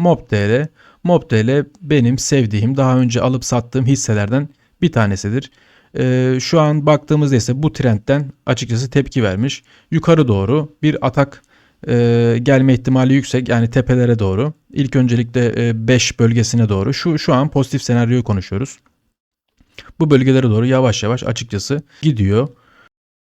MobTL. MobTL benim sevdiğim, daha önce alıp sattığım hisselerden bir tanesidir. Ee, şu an baktığımızda ise bu trendten açıkçası tepki vermiş. Yukarı doğru bir atak e, gelme ihtimali yüksek yani tepelere doğru. İlk öncelikle 5 bölgesine doğru. Şu şu an pozitif senaryoyu konuşuyoruz. Bu bölgelere doğru yavaş yavaş açıkçası gidiyor.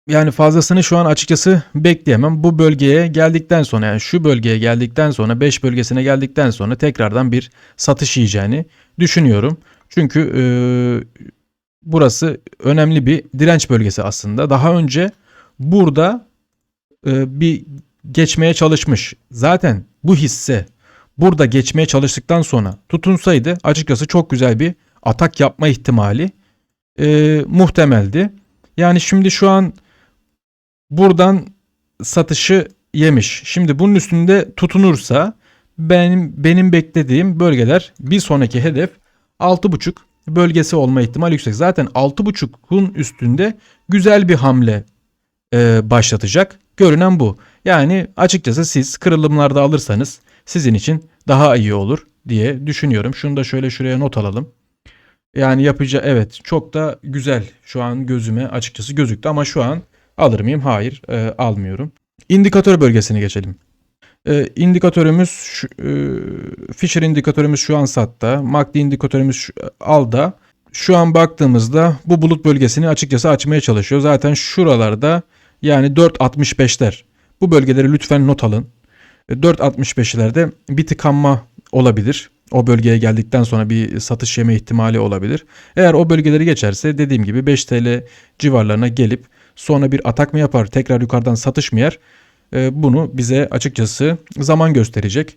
Yani fazlasını şu an açıkçası bekleyemem. Bu bölgeye geldikten sonra yani şu bölgeye geldikten sonra 5 bölgesine geldikten sonra tekrardan bir satış yiyeceğini düşünüyorum. Çünkü e, burası önemli bir direnç bölgesi aslında. Daha önce burada e, bir geçmeye çalışmış. Zaten bu hisse burada geçmeye çalıştıktan sonra tutunsaydı açıkçası çok güzel bir atak yapma ihtimali e, muhtemeldi. Yani şimdi şu an buradan satışı yemiş. Şimdi bunun üstünde tutunursa benim benim beklediğim bölgeler bir sonraki hedef 6.5 bölgesi olma ihtimali yüksek. Zaten 6.5'un üstünde güzel bir hamle e, başlatacak. Görünen bu. Yani açıkçası siz kırılımlarda alırsanız sizin için daha iyi olur diye düşünüyorum. Şunu da şöyle şuraya not alalım. Yani yapacağı evet çok da güzel şu an gözüme açıkçası gözüktü ama şu an alır mıyım? Hayır e, almıyorum. İndikatör bölgesine geçelim. E, indikatörümüz şu, e, Fisher indikatörümüz şu an satta. MACD indikatörümüz şu, alda. Şu an baktığımızda bu bulut bölgesini açıkçası açmaya çalışıyor. Zaten şuralarda yani 4.65'ler. Bu bölgeleri lütfen not alın. E, 4.65'lerde bir tıkanma olabilir. O bölgeye geldikten sonra bir satış yeme ihtimali olabilir. Eğer o bölgeleri geçerse dediğim gibi 5 TL civarlarına gelip sonra bir atak mı yapar tekrar yukarıdan satış mı yer E, bunu bize açıkçası zaman gösterecek.